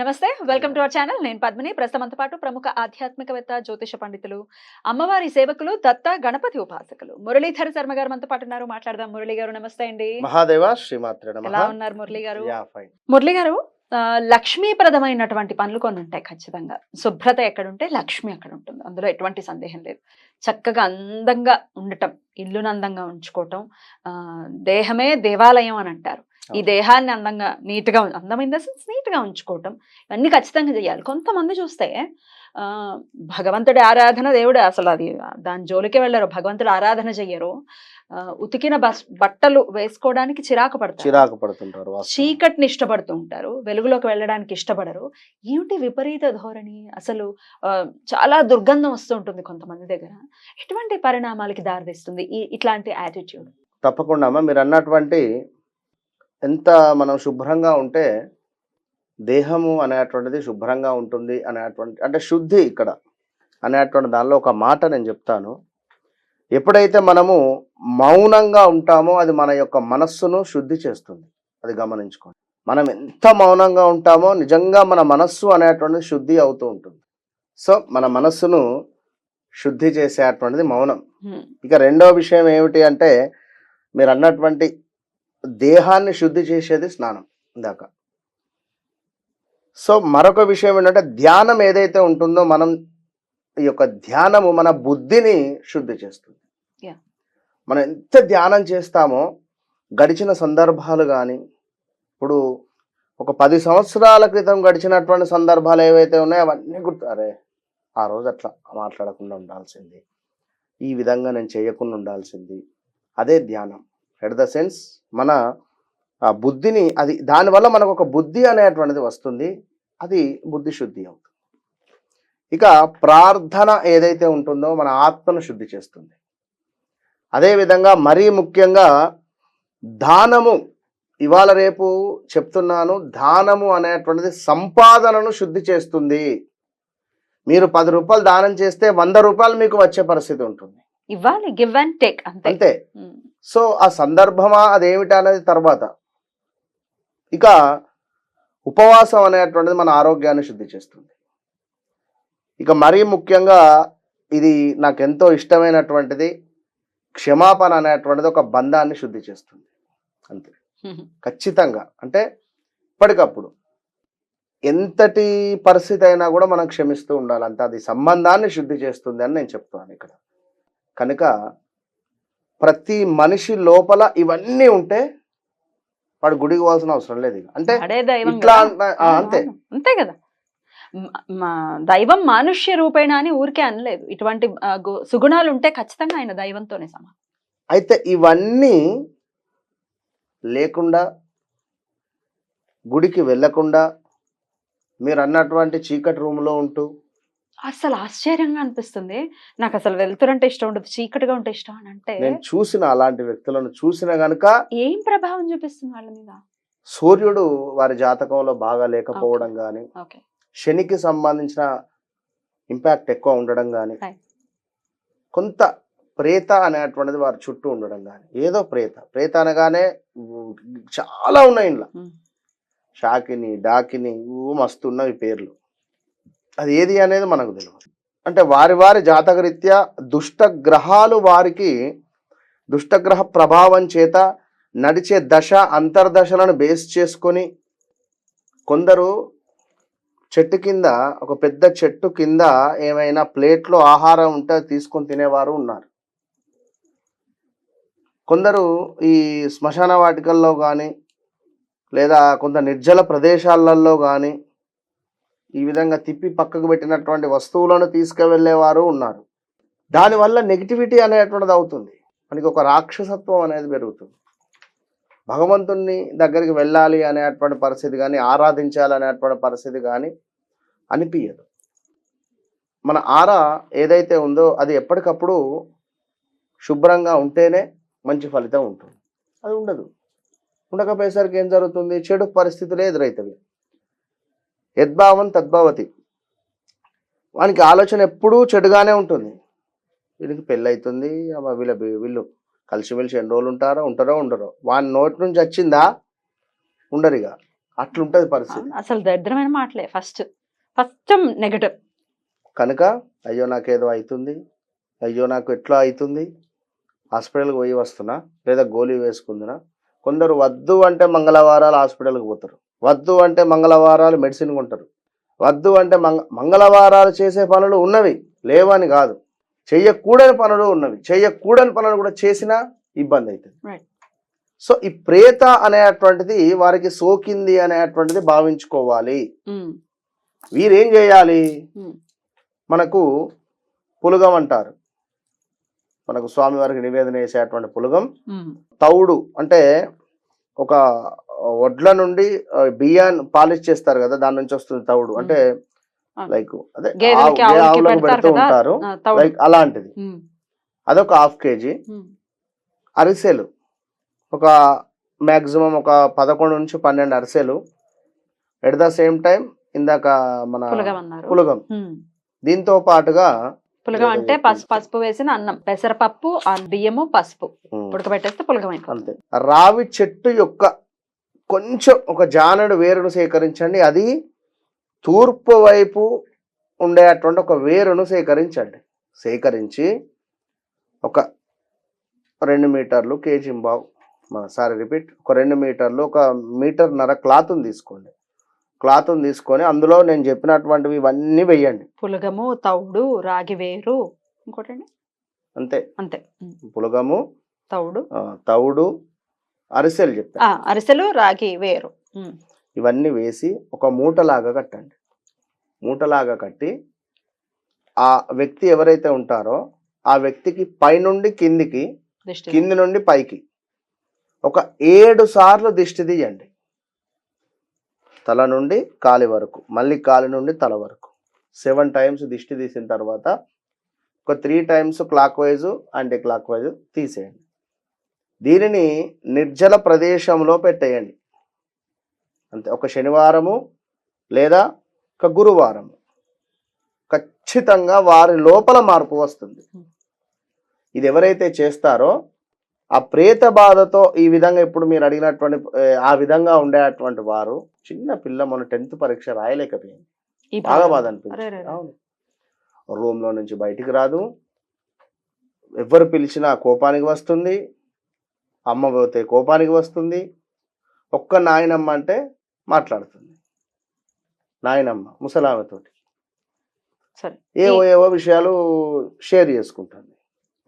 నమస్తే welcome to our channel. నేను పద్మిని. ప్రస్తుతంతో పాటు ప్రముఖ ఆధ్యాత్మికవేత్త జ్యోతిష పండితులు అమ్మవారి సేవకులు దత్త గణపతి ఉపాసకులు మురళీధర శర్మ గారు మనతో పాటు ఉన్నారు. మాట్లాడదాం. మురళి గారు నమస్తే అండి. మహాదేవ శ్రీమాత్రే ఎలా ఉన్నారు మురళి గారు? మురళి గారు లక్ష్మీప్రదమైనటువంటి పనులు కొన్ని ఉంటాయి ఖచ్చితంగా. శుభ్రత ఎక్కడుంటే లక్ష్మి అక్కడ ఉంటుంది అందులో ఎటువంటి సందేహం లేదు. చక్కగా అందంగా ఉండటం ఇల్లును అందంగా ఉంచుకోవటం దేహమే దేవాలయం అని అంటారు. ఈ. దేహాన్ని అందంగా నీట్గా అందమైన సెన్స్ నీట్గా ఉంచుకోవటం ఇవన్నీ ఖచ్చితంగా చేయాలి. కొంతమంది చూస్తే భగవంతుడి ఆరాధన దేవుడు అసలు అది దాని జోలికే వెళ్ళరు. భగవంతుడి ఆరాధన చెయ్యరు. ఉతికిన బస్ బట్టలు వేసుకోవడానికి చిరాకు పడతారు. చిరాకు పడుతుంటారు. చీకటిని ఇష్టపడుతూ ఉంటారు. వెలుగులోకి వెళ్ళడానికి ఇష్టపడరు. ఏమిటి విపరీత ధోరణి? అసలు చాలా దుర్గంధం వస్తూ ఉంటుంది కొంతమంది దగ్గర. ఎటువంటి పరిణామాలకి దారితీస్తుంది ఈ ఇట్లాంటి యాటిట్యూడ్? తప్పకుండా అమ్మ. మీరు అన్నటువంటి ఎంత మనం శుభ్రంగా ఉంటే దేహము అనేటువంటిది శుభ్రంగా ఉంటుంది అనేటువంటి అంటే శుద్ధి ఇక్కడ అనేటువంటి దానిలో ఒక మాట నేను చెప్తాను. ఎప్పుడైతే మనము మౌనంగా ఉంటామో అది మన యొక్క మనస్సును శుద్ధి చేస్తుంది. అది గమనించుకోండి. మనం ఎంత మౌనంగా ఉంటామో నిజంగా మన మనస్సు అనేటువంటిది శుద్ధి అవుతూ ఉంటుంది. సో మన మనస్సును శుద్ధి చేసేటువంటిది మౌనం. ఇక రెండో విషయం ఏమిటి అంటే మీరు అన్నటువంటి దేహాన్ని శుద్ధి చేసేది స్నానం ఇందాక. సో మరొక విషయం ఏంటంటే ధ్యానం ఏదైతే ఉంటుందో మనం ఈ యొక్క ధ్యానము మన బుద్ధిని శుద్ధి చేస్తుంది. మనం ఎంత ధ్యానం చేస్తామో గడిచిన సందర్భాలు కానీ ఇప్పుడు ఒక పది సంవత్సరాల క్రితం గడిచినటువంటి సందర్భాలు ఏవైతే ఉన్నాయో అవన్నీ గుర్తు అరే ఆ రోజు అట్లా మాట్లాడకుండా ఉండాల్సింది. ఈ విధంగా నేను చేయకుండా ఉండాల్సింది. అదే ధ్యానం. ఎట్ ద సెన్స్ మన ఆ బుద్ధిని అది దానివల్ల మనకు ఒక బుద్ధి అనేటువంటిది వస్తుంది అది బుద్ధి శుద్ధి అవుతుంది. ఇక ప్రార్థన ఏదైతే ఉంటుందో మన ఆత్మను శుద్ధి చేస్తుంది. అదేవిధంగా మరీ ముఖ్యంగా దానము ఇవాళ రేపు చెప్తున్నాను దానము అనేటువంటిది సంపాదనను శుద్ధి చేస్తుంది. మీరు పది రూపాయలు దానం చేస్తే వంద రూపాయలు మీకు వచ్చే పరిస్థితి ఉంటుంది. ఇవ్వాలి గివ్ అండ్ టేక్ అంతే. సో ఆ సందర్భమా అదేమిటి అనేది తర్వాత. ఇక ఉపవాసం అనేటువంటిది మన ఆరోగ్యాన్ని శుద్ధి చేస్తుంది. ఇక మరీ ముఖ్యంగా ఇది నాకు ఎంతో ఇష్టమైనటువంటిది క్షమాపణ అనేటువంటిది ఒక బంధాన్ని శుద్ధి చేస్తుంది. అంతే. ఖచ్చితంగా. అంటే ఇప్పటికప్పుడు ఎంతటి పరిస్థితి అయినా కూడా మనం క్షమిస్తూ ఉండాలి. అంతే. అది సంబంధాన్ని శుద్ధి చేస్తుంది అని నేను చెప్తాను ఇక్కడ. కనుక ప్రతి మనిషి లోపల ఇవన్నీ ఉంటే వాడు గుడికి పోవాల్సిన అవసరం లేదు ఇక. అంటే ఇట్లా అంతే అంతే. కదా. దైవం మానుష్య రూపేణ అని ఊరికే అనలేదు. ఇటువంటి సుగుణాలు ఉంటే ఖచ్చితంగా ఆయన దైవంతోనే సమానం. అయితే ఇవన్నీ లేకుండా గుడికి వెళ్ళకుండా మీరు అన్నటువంటి చీకటి రూమ్లో ఉంటూ అసలు ఆశ్చర్యంగా అనిపిస్తుంది. నాకు అసలు వెళ్తురంటే ఇష్టం ఉండదు చీకటిగా ఉంటే ఇష్టం అని అంటే నేను చూసిన అలాంటి వ్యక్తులను చూసిన గనుక ఏం ప్రభావం చూపిస్తుంది వాళ్ళ మీద? సూర్యుడు వారి జాతకంలో బాగా లేకపోవడం కానీ శనికి సంబంధించిన ఇంపాక్ట్ ఎక్కువ ఉండడం కానీ. కొంత ప్రేత అనేటువంటిది వారి చుట్టూ ఉండడం కానీ ఏదో ప్రేత. ప్రేత అనగానే చాలా ఉన్నాయి ఇంట్లో. షాకిని డాకిని మస్తు ఉన్నవి పేర్లు. అది ఏది అనేది మనకు తెలియదు అంటే వారి వారి జాతకరీత్యా దుష్ట గ్రహాలు వారికి దుష్టగ్రహ ప్రభావం చేత నడిచే దశ అంతర్దశలను బేస్ చేసుకొని కొందరు చెట్టు కింద ఒక పెద్ద చెట్టు కింద ఏమైనా ప్లేట్లో ఆహారం ఉంటే తీసుకొని తినేవారు ఉన్నారు. కొందరు ఈ శ్మశాన వాటికల్లో కానీ లేదా కొంత నిర్జల ప్రదేశాలలో కానీ ఈ విధంగా తిప్పి పక్కకు పెట్టినటువంటి వస్తువులను తీసుకువెళ్ళేవారు ఉన్నారు. దానివల్ల నెగిటివిటీ అనేటువంటిది అవుతుంది. మనకి ఒక రాక్షసత్వం అనేది పెరుగుతుంది. భగవంతుణ్ణి దగ్గరికి వెళ్ళాలి అనేటువంటి పరిస్థితి కానీ ఆరాధించాలి అనేటువంటి పరిస్థితి కానీ అనిపించదు మన ఆరా ఏదైతే ఉందో అది ఎప్పటికప్పుడు శుభ్రంగా ఉంటేనే మంచి ఫలితం ఉంటుంది. అది ఉండదు. ఉండకపోయేసరికి ఏం జరుగుతుంది? చెడు పరిస్థితులే ఎదురవుతుంది యద్భావం తద్భావతి. వానికి ఆలోచన ఎప్పుడూ చెడుగానే ఉంటుంది. వీళ్ళకి పెళ్ళి అవుతుంది వీళ్ళ వీళ్ళు కలిసిమెలిసి ఎన్ని రోజులు ఉంటారో ఉంటారో ఉండరో. వాని నోటి నుంచి వచ్చిందా? ఉండరు ఇక అట్లుంటది పరిస్థితి. అసలు దరిద్రమైన మాటలే ఫస్ట్. First negative. కనుక అయ్యో నాకేదో అవుతుంది అయ్యో నాకు ఎట్లా అవుతుంది హాస్పిటల్కి పోయి వస్తున్నా లేదా గోళీ వేసుకుందినా? కొందరు వద్దు అంటే మంగళవారాలు హాస్పిటల్కి పోతారు. వద్దు అంటే మంగళవారాలు మెడిసిన్ కొంటారు వద్దు అంటే మంగ మంగళవారాలు చేసే పనులు ఉన్నవి లేవని కాదు. చెయ్యకూడని పనులు ఉన్నవి చెయ్యకూడని పనులు కూడా చేసినా ఇబ్బంది అవుతుంది. సో ఈ ప్రేత అనేటువంటిది వారికి సోకింది అనేటువంటిది భావించుకోవాలి. వీరేం చేయాలి? Hmm. మనకు పులగం అంటారు. మనకు స్వామివారికి నివేదన చేసేటువంటి పులగం. తౌడు అంటే ఒక వడ్ల నుండి బియ్యాన్ని పాలిష్ చేస్తారు కదా దాని నుంచి వస్తుంది తౌడు అంటే. లైక్ అదే ఆవులకి పెడుతూ. ఉంటారు. లైక్ అలాంటిది. అదొక హాఫ్ కేజీ. అరిసెలు. ఒక మాక్సిమం ఒక పదకొండు నుంచి పన్నెండు అరిసెలు. ఎట్ ద సేమ్ టైం ఇందాక మన పులగం. దీంతో పాటుగా పులగం అంటే పసుపు పసుపు వేసిన అన్నం. పెసరపప్పు ఆ బియ్యము పసుపు. ఉడకబెట్టేస్తే పులగం అయిపోతుంది అంతే రావి చెట్టు యొక్క కొంచెం ఒక జానడు వేరును సేకరించండి. అది తూర్పు వైపు ఉండేటువంటి ఒక వేరును సేకరించండి. సేకరించి ఒక రెండు మీటర్లు కేజీ బావు సారీ రిపీట్ ఒక రెండు మీటర్లు ఒక మీటర్ నర క్లాత్ని తీసుకోండి. క్లాత్ని తీసుకొని అందులో నేను చెప్పినటువంటివి ఇవన్నీ వెయ్యండి పులగము తౌడు రాగి వేరు. ఇంకోటండి? అంతే. అంతే. పులగము తౌడు తౌడు అరిసెలు ఆ అరిసెలు రాగి వేరు. ఇవన్నీ వేసి ఒక మూటలాగా కట్టండి. మూటలాగా కట్టి ఆ వ్యక్తి ఎవరైతే ఉంటారో ఆ వ్యక్తికి పైనుండి కిందికి కింది నుండి పైకి ఒక ఏడు సార్లు దిష్టి తీయండి. తల నుండి కాలి వరకు మళ్ళీ కాలి నుండి తల వరకు. సెవెన్ టైమ్స్ దిష్టి తీసిన తర్వాత ఒక three times clockwise anti clock wise తీసేయండి. దీనిని నిర్జల ప్రదేశంలో పెట్టేయండి. అంతే ఒక శనివారము లేదా ఒక గురువారము. ఖచ్చితంగా వారి లోపల మార్పు వస్తుంది. ఇది ఎవరైతే చేస్తారో ఆ ప్రేత బాధతో ఈ విధంగా ఇప్పుడు మీరు అడిగినటువంటి ఆ విధంగా ఉండేటువంటి వారు చిన్న పిల్ల మన టెన్త్ పరీక్ష రాయలేకపోయింది. బాగా. బాధ. అనిపించింది. అవును. రూమ్లో నుంచి బయటికి రాదు. ఎవరు పిలిచినా కోపానికి వస్తుంది. అమ్మ పోతే కోపానికి వస్తుంది. ఒక్క నాయనమ్మ అంటే మాట్లాడుతుంది. నాయనమ్మ ముసలామెతోటి. సరే. ఏవో ఏవో విషయాలు షేర్ చేసుకుంటుంది.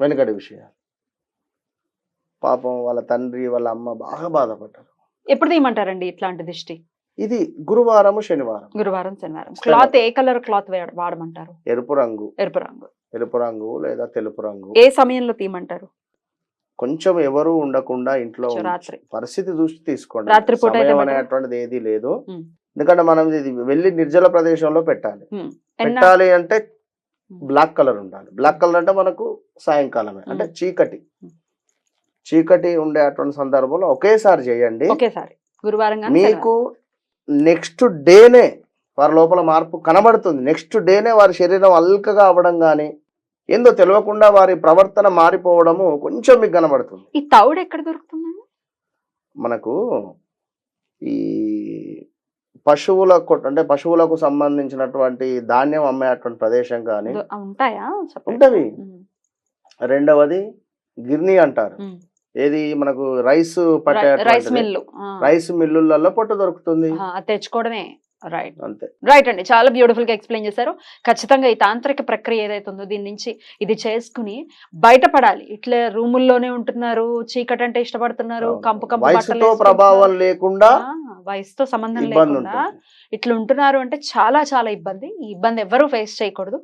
వెనకటి విషయాలు. పాపం వాళ్ళ తండ్రి వాళ్ళ అమ్మ బాగా బాధపడ్డారు. ఎప్పుడు తీయమంటారండి ఇట్లాంటి దిష్టి? ఇది గురువారము శనివారం గురువారం శనివారం. క్లాత్ ఏ కలర్ క్లాత్ వాడమంటారు? ఎరుపు రంగు. ఎరుపు రంగు. ఎరుపు రంగు లేదా తెలుపు రంగు. ఏ సమయంలో తీయమంటారు? కొంచెం ఎవరు ఉండకుండా ఇంట్లో. పరిస్థితి చూసి తీసుకోండి. రాత్రిపూట. అనేటువంటిది ఏది లేదు. ఎందుకంటే మనం ఇది వెళ్ళి నిర్జల ప్రదేశంలో పెట్టాలి. పెట్టాలి అంటే. బ్లాక్ కలర్ ఉండాలి. బ్లాక్ కలర్ అంటే మనకు సాయంకాలమే. అంటే. చీకటి. చీకటి ఉండే అటువంటి సందర్భంలో ఒకేసారి చేయండి. గురువారం మీకు నెక్స్ట్ డేనే వారి లోపల మార్పు కనబడుతుంది నెక్స్ట్ డేనే వారి శరీరం అల్కగా అవ్వడం కానీ ఏందో తెలియకుండా వారి ప్రవర్తన మారిపోవడము కొంచెం మీకు కనబడుతుంది ఈ తౌడు ఎక్కడ దొరుకుతుందండి మనకు ఈ పశువుల అంటే పశువులకు సంబంధించినటువంటి ధాన్యం అమ్మేటువంటి ప్రదేశం కానీ ఉంటాయా? ఉంటవి. ఉమ్. రెండవది గిర్ని అంటారు. ఏది మనకు రైస్ రై- రైస్ పట్టే మిల్లు. రైస్ మిల్లులలో పొట్టు దొరుకుతుంది. తెచ్చుకోవడమే. రైట్ అంతే. రైట్ అండి. చాలా బ్యూటిఫుల్గా ఎక్స్ప్లెయిన్ చేశారు. ఖచ్చితంగా ఈ తాంత్రిక ప్రక్రియ ఏదైతే ఉందో దీని నుంచి ఇది చేసుకుని బయటపడాలి. ఇట్లా రూముల్లోనే ఉంటున్నారు చీకటి అంటే ఇష్టపడుతున్నారు కంపు కంపు బట్టలు. ప్రభావం లేకుండా వయసుతో సంబంధం లేకుండా ఇట్లా ఉంటున్నారు అంటే చాలా చాలా ఇబ్బంది. ఈ ఇబ్బంది ఎవరు ఫేస్ చేయకూడదు.